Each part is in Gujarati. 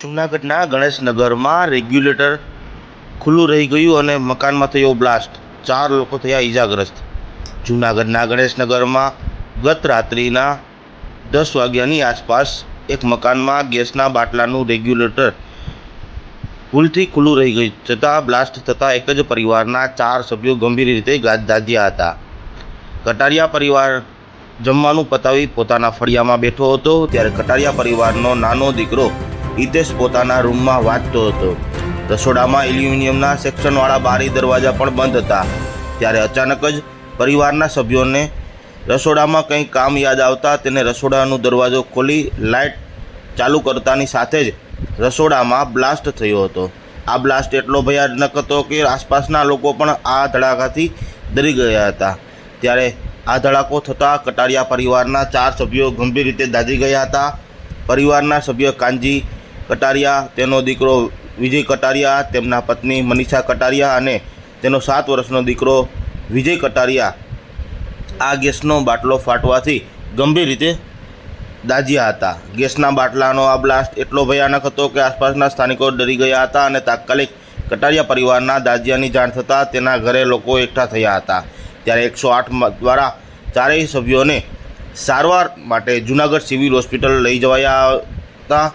જૂનાગઢના ગણેશનગરમાં રેગ્યુલેટર ખુલ્લું રહી ગયું અને મકાનમાં થયો બ્લાસ્ટ. ચાર લોકો થયા ઈજાગ્રસ્ત. જૂનાગઢના ગણેશનગરમાં ગત રાત્રિના દસ વાગ્યાની આસપાસ એક મકાનમાં ગેસના બાટલાનું રેગ્યુલેટર ભૂલથી ખુલ્લું રહી ગયું છતાં બ્લાસ્ટ થતાં એક જ પરિવારના ચાર સભ્યો ગંભીર રીતે દાઝ્યા હતા. કટારિયા પરિવાર જમવાનું પતાવી પોતાના ફળિયામાં બેઠો હતો, ત્યારે કટારિયા પરિવારનો નાનો દીકરો હિતેશ પોતાના રૂમમાં વાંચતો હતો. રસોડામાં એલ્યુમિનિયમના સેક્શનવાળા બારી દરવાજા પણ બંધ હતા. ત્યારે અચાનક જ પરિવારના સભ્યોને રસોડામાં કંઈ કામ યાદ આવતા તેને રસોડાનો દરવાજો ખોલી લાઇટ ચાલુ કરતાની સાથે જ રસોડામાં બ્લાસ્ટ થયો હતો. આ બ્લાસ્ટ એટલો ભયાનક હતો કે આસપાસના લોકો પણ આ ધડાકાથી ડરી ગયા હતા. ત્યારે આ ધડાકો થતાં કટારિયા પરિવારના ચાર સભ્યો ગંભીર રીતે દાઝી ગયા હતા. પરિવારના સભ્ય કાનજી કટારિયા, તેનો દીકરો વિજય કટારિયા, તેમના પત્ની મનીષા કટારિયા અને તેનો સાત વર્ષનો દીકરો વિજય કટારિયા આ ગેસનો બાટલો ફાટવાથી ગંભીર રીતે દાજ્યા હતા. ગેસના બાટલાનો આ બ્લાસ્ટ એટલો ભયાનક હતો કે આસપાસના સ્થાનિકો ડરી ગયા હતા અને તાત્કાલિક કટારિયા પરિવારના દાજિયાની જાણ થતાં તેના ઘરે લોકો એકઠા થયા હતા. ત્યારે એકસો આઠ દ્વારા ચારેય સભ્યોને સારવાર માટે જૂનાગઢ સિવિલ હોસ્પિટલ લઈ જવાયા હતા.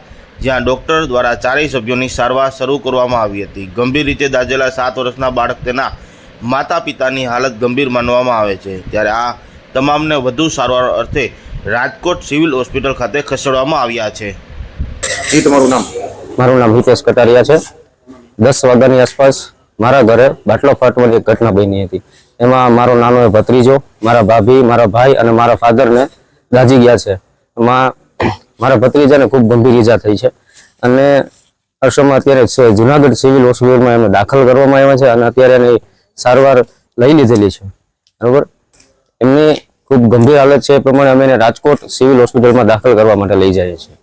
જ્યાં ડૉક્ટર દ્વારા ચારેય સભ્યોની સારવાર શરૂ કરવામાં આવી હતી. ગંભીર રીતે દાઝેલા સાત વર્ષના બાળક તેના માતા પિતાની હાલત ગંભીર માનવામાં આવે છે. ત્યારે આ તમામને વધુ સારવાર અર્થે રાજકોટ સિવિલ હોસ્પિટલ ખાતે ખસેડવામાં આવ્યા છે. જી તમારું નામ? મારું નામ હિતેશ કટારિયા છે. દસ વાગ્યાની આસપાસ મારા ઘરે બાટલો ફાટવાની એક ઘટના બની હતી. એમાં મારો નાનો એ ભત્રીજો મારા ભાભી મારા ભાઈ અને મારા ફાધરને દાઝી ગયા છે. એમાં મારા ભત્રીજાને ખૂબ ગંભીર ઈજા થઈ છે. અને અસમાં અત્યારે જુનાગઢ સિવિલ હોસ્પિટલમાં એમને દાખલ કરવામાં આવ્યા છે અને અત્યારે એની સારવાર લઈ લીધેલી છે. બરાબર? એમની ખૂબ ગંભીર હાલત છે. એ પ્રમાણે અમે રાજકોટ સિવિલ હોસ્પિટલમાં દાખલ કરવા માટે લઈ જઈએ છીએ.